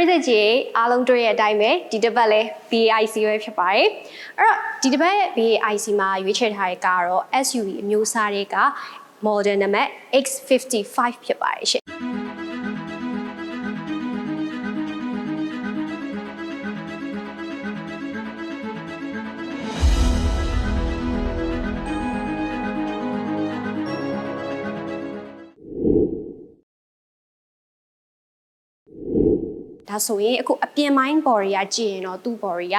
ပရိသတ်ကြီးအားလုံးတွေ့ရဲ့အတိုင်းပဲဒီတစ်ပတ်လဲ BAIC ပဲဖြစ်ပါတယ်အဲ့တော့ဒီတစ်ပတ် BAIC မှာရွေးချယ်ထားတဲ့ကားကတော့ SUV အမျိုးအစားတွေက model နံပါတ် X55 ဖြစ်ပါတယ်ရှင် ဒါဆိုရင်အခုအပြင်ပိုင်း body ကကြည့်ရင်တော့သူ့ body က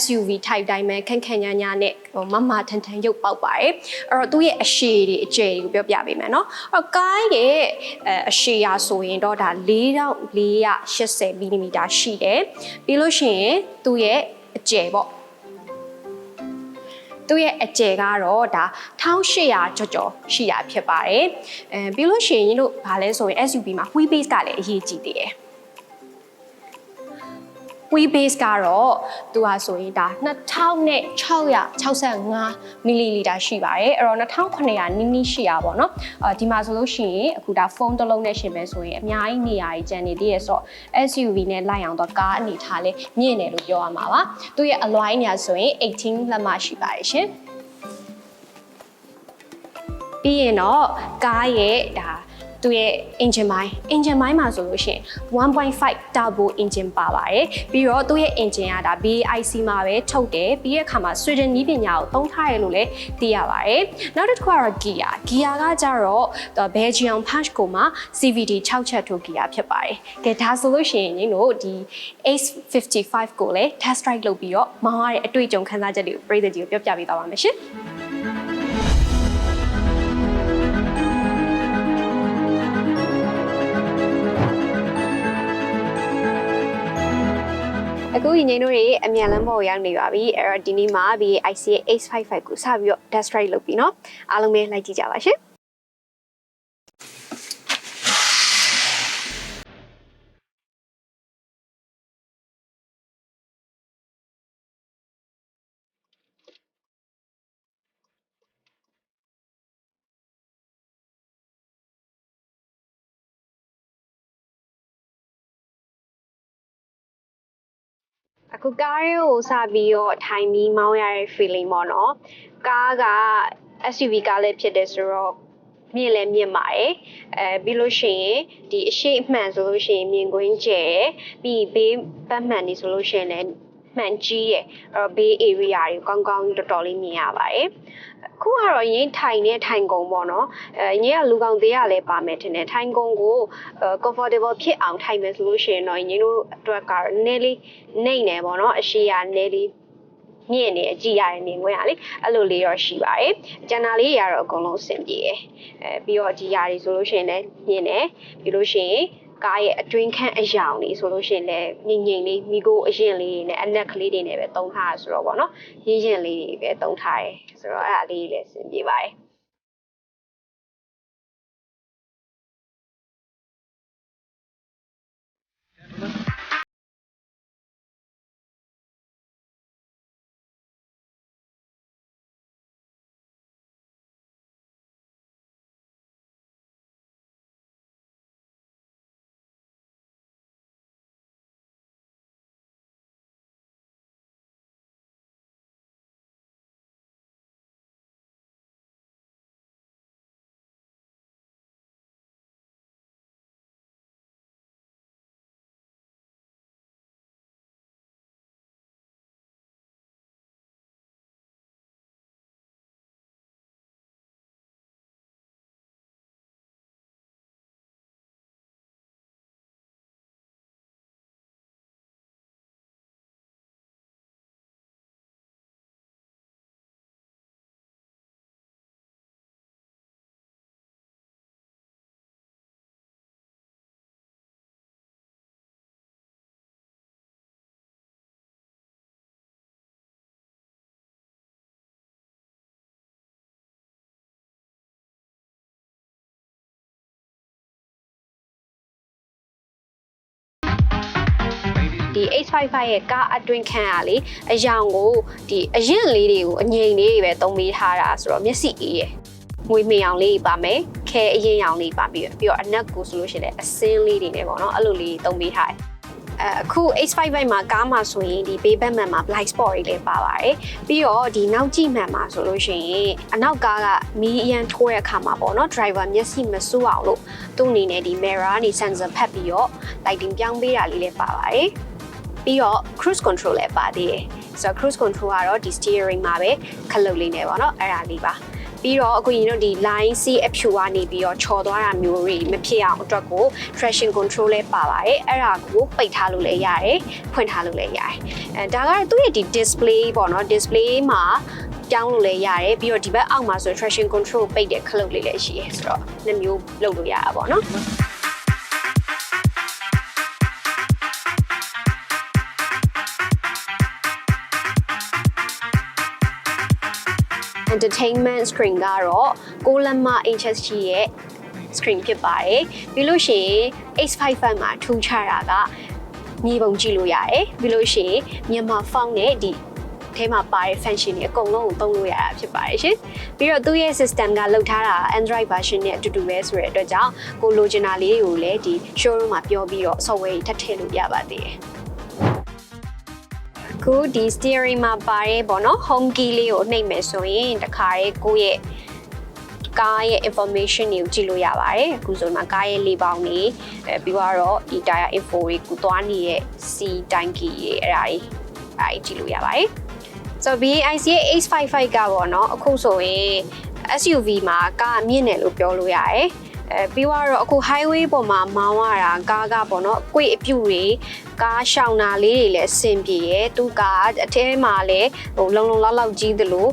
SUV type တိုင်းပဲခန့်ခန့်ညာညာနဲ့ဟိုမမထန်ထန်ရုပ်ပေါက်ပါတယ်အဲ့တော့သူ့ရဲ့အရှည်တွေအကျယ်တွေကိုပြောပြပေးမယ်နော်အဲ့တော့ကားရဲ့အဲအရှည်ရာဆိုရင်တော့ဒါ4480 mm ရှိတယ်ပြီးလို့ရှိရင်သူ့ရဲ့အကျယ်ပေါ့သူ့ရဲ့အကျယ်ကတော့ဒါ1800ကျော်ကျော်ရှိတာဖြစ်ပါတယ်အဲပြီးလို့ရှိရင်ညီတို့ဗာလဲဆိုရင် SUV မှာ wheel base ကလည်းအရေးကြီးသေးတယ် wheel base ကတော့သူဟာဆိုရင်ဒါ2665 ml ရှိပါတယ်အဲ့တော့2900နီးနီးရှိရပါတော့အာဒီမှာဆိုလို့ရှိရင်အခုဒါဖုန်းတစ်လုံးနဲ့ရှင်ပဲဆိုရင်အများကြီးနေရာကြီးကျန်နေသေးရဆိုတော့ SUV နဲ့လိုက်အောင်တော့ကားအနေထားလေးမြင့်တယ်လို့ပြောရမှာပါသူရဲ့အလွိုင်းညာဆိုရင်18လက်မရှိပါတယ်ရှင်ပြီးရင်တော့ကားရဲ့ဒါ သူရဲ့ engine ပိုင်း engine ပိုင်းမှာဆိုလို့ရှိရင်1.5 turbo engine ပါပါတယ်ပြီးတော့သူ့ရဲ့ engine ကဒါ BAIC မှာပဲထုတ်တယ်ပြီးတဲ့အခါမှာ Sweden နည်းပညာကိုသုံးထားရလို့လည်းသိရပါတယ်နောက်တစ်ခုကတော့ gear gear ကကြတော့ Belgium Punch ကိုမှာ CVT 6ချက်ထိုး gear ဖြစ်ပါတယ်ကဲဒါဆိုလို့ရှိရင်ညီတို့ဒီ Ace55 ကိုလည်း test drive လုပ်ပြီးတော့မောင်းရတဲ့အတွေ့အကြုံခန်းစားချက်တွေကိုပြည်သူကြီးကိုပြောပြပေးသွားပါမယ်ရှင် အခုညီငိမ့်တို့တွေအမြန်လမ်းပေါ်ကိုရောက်နေပါပြီအဲ့တော့ဒီနေ့မှာ BAIC ရဲ့ H55 ကိုစပြီးတော့ test drive လုပ်ပြီเนาะအားလုံးပဲလိုက်ကြည့်ကြပါရှင် အခုကားရဲကိုစပြီးတော့ထိုင်ပြီးမောင်းရတဲ့ feeling ပေါ့နော်ကားက SUV ကားလည်းဖြစ်တယ်ဆိုတော့မြင့်လည်းမြင့်ပါတယ်အဲပြီးလို့ရှိရင်ဒီအရှိအမှန်ဆိုလို့ရှိရင်မြင်ကွင်းကျယ်ပြီးဘေးပတ်မှန်နေဆိုလို့ရှိရင်လည်း မှန်ကြီးရယ်အဲ့တော့ဘေး area တွေကောင်းကောင်းတော်တော်လေးမြင်ရပါတယ်ခုကတော့ရင်းထိုင်နဲ့ထိုင်ကုန်ပေါ့နော်အဲရင်းကလူကောင်သေးရလဲပါမယ်ထင်တယ်ထိုင်ကုန်ကို comfortable ဖြစ်အောင်ထိုင်မယ်ဆိုလို့ရှိရင်တော့ရင်းတို့အတွက်ကတော့နည်းလေးနေနေပေါ့နော်အရှိရနည်းလေးမြင့်နေအကြည့်ရတဲ့နေငွေရလေအဲ့လိုလေးတော့ရှိပါတယ်ကျန်တာလေးတွေကတော့အကုန်လုံးအဆင်ပြေတယ်အဲပြီးတော့ဒီຢာတွေဆိုလို့ရှိရင်လည်းမြင့်တယ်ပြီးလို့ရှိရင် ကားရဲ့အတွင်းခန့်အယောင်လေးဆိုလို့ရှိရင်လည်းငိမ့်ငိမ့်လေးမိကိုအရင်လေးတွေနဲ့အနက်ကလေးတွေနဲ့ပဲသုံးထားရဆိုတော့ဗောနော်ရင်းရင်လေးတွေပဲသုံးထားတယ်ဆိုတော့အဲ့ဒါလေးလည်းအဆင်ပြေပါတယ် ဒီ H55 ရဲ့ကားအတွင်းခန်းကလေအယောင်ကိုဒီအရင်လေးတွေကိုအငိမ့်လေးတွေပဲသုံးပေးထားတာဆိုတော့မျက်စိအေးရယ်ငွေမြင်အောင်လေးပါမယ်ခဲအရင်ရောင်လေးပါပြီးတော့ပြီးတော့အနက်ကိုဆိုလို့ရှိရင်လည်းအစင်းလေးတွေနဲ့ပေါ့နော်အဲ့လိုလေးသုံးပေးထားတယ်အဲအခု H55 မှာကားမှာဆိုရင်ဒီ bay back man မှာ blind spot တွေလည်းပါပါတယ်ပြီးတော့ဒီနောက်ကြည့်မှန်မှာဆိုလို့ရှိရင်အနောက်ကားကမီးအရန်ထိုးတဲ့အခါမှာပေါ့နော် driver မျက်စိမစိုးအောင်လို့သူ့အနေနဲ့ဒီ mirror နေ sensor ဖတ်ပြီးတော့ lighting ပြောင်းပေးတာလေးလည်းပါပါတယ် ပြီးတော့ cruise control လည်းပါသေးတယ်ဆိုတော့ cruise control ကတော့ဒီ steering မှာပဲခလုတ်လေးနဲ့ပေါ့နော်အဲ့ဒါလေးပါပြီးတော့အခုရင်တို့ဒီ line C အဖြူကနေပြီးတော့ချော်သွားတာမျိုးတွေမဖြစ်အောင်အတွက်ကို traction control လည်းပါပါတယ်အဲ့ဒါကိုပိတ်ထားလို့လည်းရတယ်ဖွင့်ထားလို့လည်းရတယ်အဲဒါကတော့သူ့ရဲ့ဒီ display ပေါ့နော် display မှာပြောင်းလို့လည်းရတယ်ပြီးတော့ဒီဘက်အောက်မှာဆို traction control ပိတ်တဲ့ခလုတ်လေးလည်းရှိရဲဆိုတော့နှစ်မျိုးလုပ်လို့ရတာပေါ့နော် entertainment screen ကတော့6လက်မ inches ရှိရဲ့ screen ဖြစ်ပါတယ်ပြီးလို့ရှိရင် H55 မှာထူးခြားတာကမြေပုံကြည့်လို့ရတယ်ပြီးလို့ရှိရင်မြန်မာဖောင်းနဲ့ဒီထဲမှာပါတဲ့ function တွေအကုန်လုံးကိုသုံးလို့ရတာဖြစ်ပါတယ်ရှင်ပြီးတော့သူ့ရဲ့ system ကလောက်ထားတာ Android version နဲ့အတူတူပဲဆိုတဲ့အတွက်ကြောင့်ကိုလိုချင်တာလေးတွေကိုလည်းဒီ showroom မှာပြောပြီးတော့ software တွေထပ်ထည့်လို့ရပါသေးတယ် ခုဒီ steering မှာပါရဲပေါ့နော် home key လေးကိုနှိပ်မယ်ဆိုရင်တခါရဲကိုယ့်ရဲ့ကားရဲ့ information တွေကိုကြည့်လို့ရပါတယ်အခုဆိုဒီမှာကားရဲ့လေပေါင်းတွေအဲပြီးတော့ဒီ tire info တွေကိုသွားနေတဲ့ C tanky တွေအဲ့ဒါတွေအဲ့ဒါကြည့်လို့ရပါတယ်ဆိုတော့ BAIC ရဲ့ H55 ကပေါ့နော်အခုဆိုရင် SUV မှာကားမြင့်တယ်လို့ပြောလို့ရတယ် အဲပြီးတော့အခု highway ပေါ်မှာမောင်းရတာကားကပေါ့နော်အကွေ့အပြုတ်တွေကားရှောင်တာလေးတွေလည်းအဆင်ပြေရယ်သူကအထဲမှာလည်းဟိုလုံလုံလောက်လောက်ကြီးသလို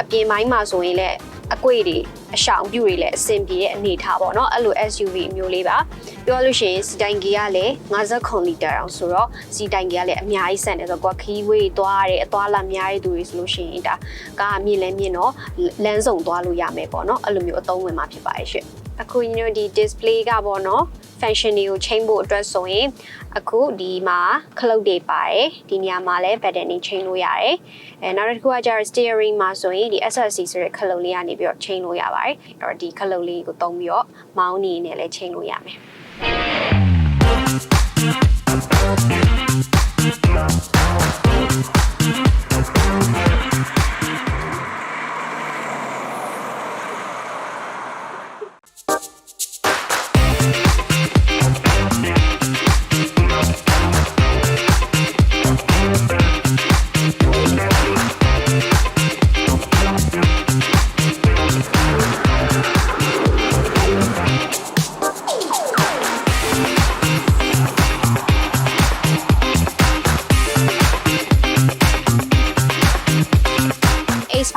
အပြင်ပိုင်းမှာဆိုရင်လည်းအကွေ့တွေအရှောင်ပြုတ်တွေလည်းအဆင်ပြေတဲ့အနေထားပေါ့နော်အဲ့လို SUV အမျိုးလေးပါပြောလို့ရှိရင်စီတိုင်ကြီးကလည်း59လီတာအောင်ဆိုတော့စီတိုင်ကြီးကလည်းအများကြီးဆန်တယ်ဆိုတော့ကွာခီးဝေးသွားရတယ်အသွားလာများတဲ့သူတွေဆိုလို့ရှိရင်ဒါကားအမြင့်လဲမြင့်တော့လမ်းစုံသွားလို့ရမယ်ပေါ့နော်အဲ့လိုမျိုးအသုံးဝင်မှာဖြစ်ပါတယ်ရှင့် အခုညီတို့ဒီ display ကပေါ့နော် function တွေကိုချိန်ဖို့အတွက်ဆိုရင်အခုဒီမှာခလုတ်တွေပါတယ်ဒီနေရာမှာလည်း button တွေချိန်လို့ရတယ်အဲနောက်တစ်ခုကကျတော့ steering မှာဆိုရင်ဒီ SSC ဆိုတဲ့ခလုတ်လေးကနေပြီးတော့ချိန်လို့ရပါတယ်အဲ့တော့ဒီခလုတ်လေးကိုသုံးပြီးတော့မောင်းနေနေလည်းချိန်လို့ရမယ်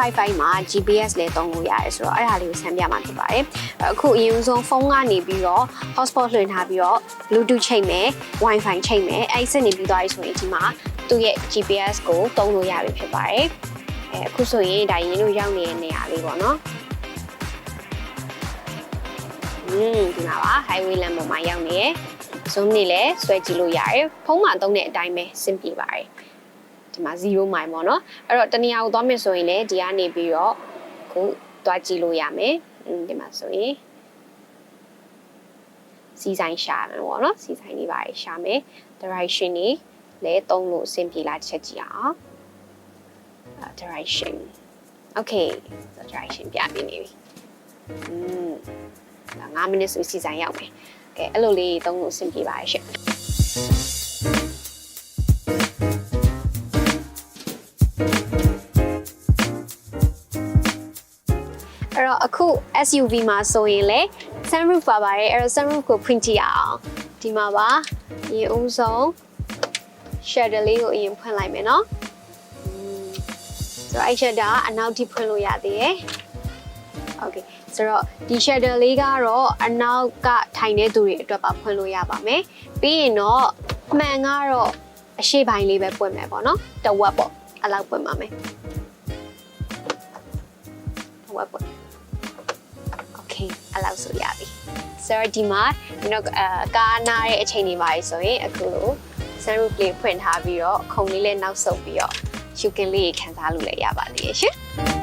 H55 မှာ GPS လည်းသုံးလို့ရတယ်ဆိုတော့အဲ့ဒါလေးကိုဆန်းပြမှာဖြစ်ပါတယ်။အခုအရင်ဆုံးဖုန်းကနေပြီးတော့ hotspot လွှင့်ထားပြီးတော့ Bluetooth ချိန်မယ် Wi-Fi ချိန်မယ်အဲ့ဒီစနေပြီးသွားပြီဆိုရင်ဒီမှာသူ့ရဲ့ GPS ကိုသုံးလို့ရပြီဖြစ်ပါတယ်။အဲအခုဆိုရင်ဒါရင်တို့ရောက်နေတဲ့နေရာလေးပေါ့နော်။อืมဒီမှာပါ highway လမ်းပေါ်မှာရောက်နေရယ် zoom နေလဲဆွဲကြည့်လို့ရတယ်။ဖုန်းမှာသုံးတဲ့အတိုင်းပဲစင်ပြေပါတယ်။ ဒီမှာ0 mile ပေါ့နော်အဲ့တော့တနေရာကိုသွားမယ်ဆိုရင်လည်းဒီကနေပြီးတော့ခုသွားကြည့်လို့ရမယ်ဒီမှာဆိုရင်စီဆိုင်ရှာမယ်ပေါ့နော်စီဆိုင်လေးပါရှာမယ် direction နေလည်းသုံးလို့အဆင်ပြေလာတစ်ချက်ကြည့်အောင် direction okay so direction ပြပြနေပြီอืม9မိနစ်ဆိုစီဆိုင်ရောက်ပြီကဲအဲ့လိုလေးသုံးလို့အဆင်ပြေပါရဲ့ရှင် SUV မှာဆိုရင်လေ sunroof ပါပါတယ်အဲ့တော့ sunroof ကိုဖွင့်ကြည့်ရအောင်ဒီမှာပါဒီအဦးဆုံး shadow လေးကိုအရင်ဖွင့်လိုက်မယ်နော်อืมဆိုတော့အဲ့ shadow ကအနောက်ထိဖွင့်လို့ရသေးတယ် okay ဆိုတော့ဒီ shadow လေးကတော့အနောက်ကထိုင်နေသူတွေအတွက်ပါဖွင့်လို့ရပါမယ်ပြီးရင်တော့အမှန်ကတော့အရှိပိုင်းလေးပဲပွင့်မယ်ပေါ့နော်တဝက်ပေါ့အဲ့လောက်ပွင့်ပါမယ်တဝက်ပွင့် okay အဲ့လောက်ဆိုရပြီဆိုတော့ဒီမှာဒီတော့အကားနားရဲ့အချိန်တွေပါဆိုရင်အခုလို sunroof လေးဖွင့်ထားပြီးတော့ခုံလေးလည်းနောက်ဆုပ်ပြီးတော့ရှူကင်လေးခံစားလို့လည်းရပါသေးရဲ့ရှင်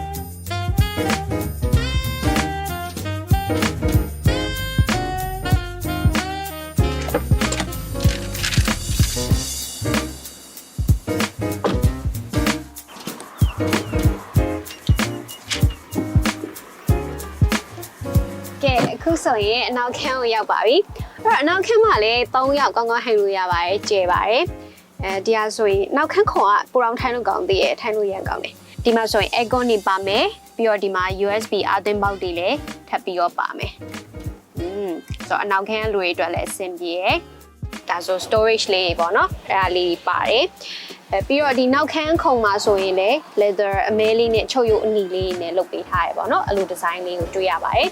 ဆိုရင်အနောက်ခန်းကိုရောက်ပါပြီအဲ့တော့အနောက်ခန်းမှာလည်း3ယောက်ကောင်းကောင်းဟိုင်လို့ရပါတယ်ကျဲပါတယ်အဲဒီဟာဆိုရင်နောက်ခန်းခွန်ကပူရောင်ထိုင်းလို့ကောင်းသေးတယ်ထိုင်းလို့ရန်ကောင်းတယ်ဒီမှာဆိုရင် aircon နေပါမယ်ပြီးတော့ဒီမှာ USB အသွင်းပေါက်တွေလည်းထပ်ပြီးတော့ပါမယ်อืมဆိုတော့အနောက်ခန်းလူတွေအတွက်လည်းအဆင်ပြေရယ်ဒါဆို storage လေးပေါ့နော်အဲ့ဒါလေးပါတယ်အဲပြီးတော့ဒီနောက်ခန်းခုံမှာဆိုရင်လည်း leather အမဲလေးနဲ့ချုပ်ရုပ်အနီလေးနဲ့လုပ်ပေးထားရပေါ့နော်အဲ့လိုဒီဇိုင်းလေးကိုတွေ့ရပါတယ်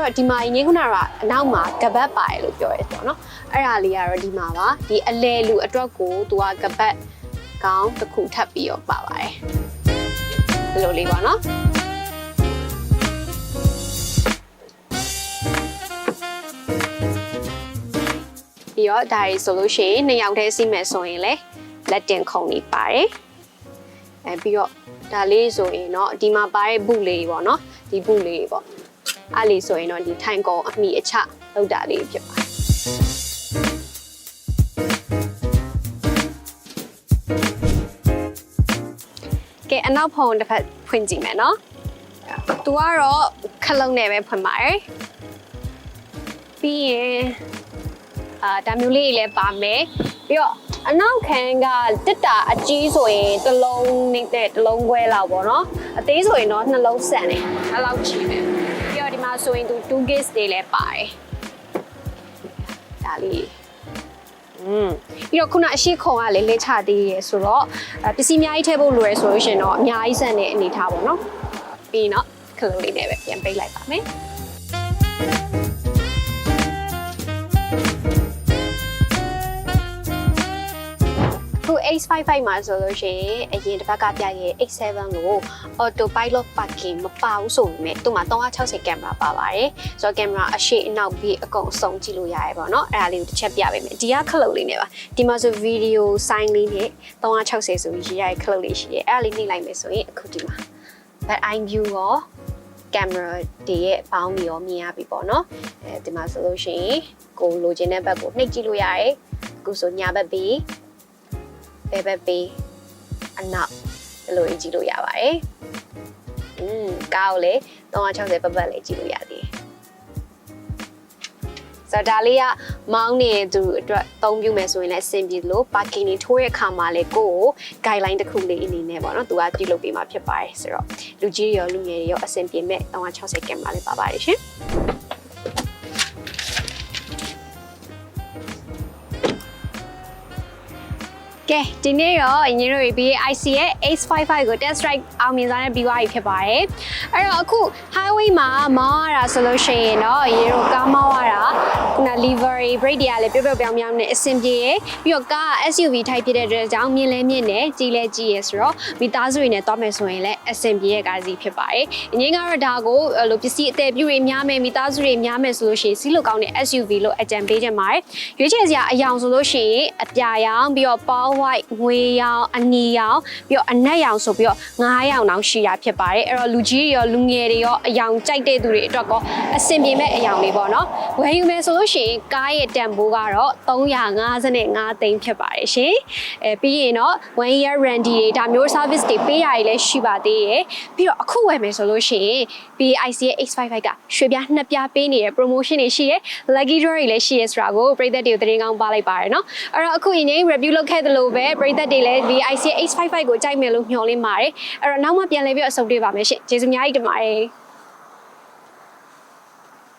တော့ဒီမှာငင်းခုနကအနောက်မှာကပတ်ပါတယ်လို့ပြောရဲဆိုတော့เนาะအဲ့ဒါလေးကတော့ဒီမှာပါဒီအလဲလူအတွက်ကိုသူကကပတ်ကောင်းတစ်ခုထပ်ပြီးတော့ပါပါတယ်ဒီလိုလေးပါเนาะပြီးတော့ဒါရီဆိုလို့ရှိရင်နှစ်ယောက်တည်းစီးမယ်ဆိုရင်လည်းလက်တင်ခုံနေပါတယ်အဲပြီးတော့ဒါလေးဆိုရင်เนาะဒီမှာပါတဲ့ဘူးလေးပေါ့เนาะဒီဘူးလေးပေါ့ အဲ့လီဆိုရင်တော့ဒီထိုင်ကုံအမိအချလောက်တာလေးဖြစ်ပါတယ်ကဲအနောက်ဖုံတစ်ဖက်ဖွင့်ကြည့်မယ်နော်။ तू ကတော့ခလုံးနဲ့ပဲဖွင့်ပါတယ်။ပြီးရင်အာဒါမျိုးလေးတွေလည်းပါမယ်။ပြီးတော့အနောက်ခံကတစ်တာအကြီးဆိုရင်တစ်လုံးနေတဲ့တစ်လုံးခွဲလောက်ပေါ့နော်။အသေးဆိုရင်တော့နှလုံးဆန်တယ်။အဲ့လောက်ကြီးပဲ။ပြီးတော့ဒီမှာ ဆိုရင်သူ2 gigs တွေလည်းပါတယ်ဒါလေးอืมပြီးတော့ခုနအရှိခုံကလည်းလက်ချသေးရဲဆိုတော့အဲပစ္စည်းအများကြီးထည့်ဖို့လိုရဲဆိုလို့ရှရင်တော့အများကြီးဆန်တဲ့အနေထားပေါ့နော်ပြီးရင်တော့ခလုံးလေးနဲ့ပဲပြန်ပိတ်လိုက်ပါမယ် X55 မှာဆိုလို့ရှိရင်အရင်တစ်ပတ်ကပြရဲ့ X7 ကို auto pilot parking မပါဘူးဆိုပေမဲ့သူ့မှာ360ကင်မရာပါပါတယ်ဆိုတော့ကင်မရာအရှိအနောက်ပြီးအကုန်အစုံကြည့်လို့ရတယ်ပေါ့နော်အဲ့ဒါလေးကိုတစ်ချက်ပြပေးမယ်ဒီကခလုတ်လေးနဲ့ပါဒီမှာဆိုဗီဒီယိုဆိုင်းလေးနဲ့360ဆိုပြီးရေးရတဲ့ခလုတ်လေးရှိတယ်အဲ့ဒါလေးနှိပ်လိုက်မယ်ဆိုရင်အခုဒီမှာ back eye view ရောကင်မရာတွေရဲ့ဘောင်းတွေရောမြင်ရပြီပေါ့နော်အဲဒီမှာဆိုလို့ရှိရင်ကိုလိုချင်တဲ့ဘက်ကိုနှိပ်ကြည့်လို့ရတယ်အခုဆိုညာဘက်ပြီး ဘယ်ဘက်ပြီးအနောက်ဒီလိုကြည့်လို့ရပါတယ်อืมကားကိုလည်း360ပတ်ပတ်လေးကြည့်လို့ရသေးတယ်ဆိုတော့ဒါလေးကမောင်းနေတဲ့သူအတွက်အသုံးပြုမယ်ဆိုရင်လည်းအဆင်ပြေလို့ parking တွေထိုးရဲ့အခါမှာလည်းကိုယ့်ကို guideline တစ်ခုလေးအနေနဲ့ပေါ့နော်သူကပြုလုပ်ပေးမှာဖြစ်ပါတယ်ဆိုတော့လူကြီးတွေရောလူငယ်တွေရောအဆင်ပြေမဲ့360ကင်မရာလေးပါပါတယ်ရှင် ကဲဒီနေ့တော့အင်ဂျင်တို့ BAIC ရဲ့ H55 ကို test drive အောင်မြင်စွာနဲ့ပြီးသွားပြီဖြစ်ပါတယ်။အဲ့တော့အခု highway မှာမောင်းရတာဆိုလို့ရှိရင်တော့ရေတို့ကားမောင်းရတာခုန livery brake တွေကလည်းပြုတ်ပြုတ်ပြောင်းပြောင်းနဲ့အဆင်ပြေရယ်ပြီးတော့ကားက SUV type ဖြစ်တဲ့အတွက်ကြောင့်မြင်လဲမြင်တယ်ကြီးလဲကြီးရယ်ဆိုတော့မိသားစုတွေနဲ့တွားမယ်ဆိုရင်လည်းအဆင်ပြေရဲ့ကားစီဖြစ်ပါတယ်။အငင်းကတော့ဒါကိုအဲ့လိုပစ္စည်းအသေးပြုတွေများမယ်မိသားစုတွေများမယ်ဆိုလို့ရှိရင်စီးလို့ကောင်းတဲ့ SUV လို့အကြံပေးချင်ပါတယ်။ရွေးချယ်စရာအယောင်ဆိုလို့ရှိရင်အပြာရောင်ပြီးတော့ power white ငွေရောင်အနီရောင်ပြီးတော့အနက်ရောင်ဆိုပြီးတော့9ရောင်တောင်ရှိတာဖြစ်ပါတယ်အဲ့တော့လူကြီးတွေရောလူငယ်တွေရောအယောင်ကြိုက်တဲ့သူတွေအတွက်ကောအဆင်ပြေမဲ့အယောင်လေးပေါ့နော်ဝယ်ယူမယ်ဆိုလို့ရှိရင်ကားရဲ့တန်ဖိုးကတော့355သိန်းဖြစ်ပါတယ်ရှင်အဲပြီးရင်တော့1 year warranty တွေဒါမျိုး service တွေပေးရတယ်လည်းရှိပါသေးတယ်ပြီးတော့အခုဝယ်မယ်ဆိုလို့ရှိရင် BIC ရဲ့ X55 ကရွှေပြားနှစ်ပြားပေးနေတဲ့ promotion တွေရှိတယ် lucky draw တွေလည်းရှိရဲဆိုတာကိုပြည်သက်တွေကိုသတင်းကောင်းပါလိုက်ပါတယ်နော်အဲ့တော့အခုရင် review လုပ်ခဲ့သလိုပဲပြည်သက်တွေလည်း VIC H55 ကိုကြိုက်မယ်လို့မျှော်လင့်ပါတယ်အဲ့တော့နောက်မှပြန်လည်ပြီးအဆုံတွေ့ပါမယ်ရှင်ကျေးဇူးအများကြီးတင်ပါတယ်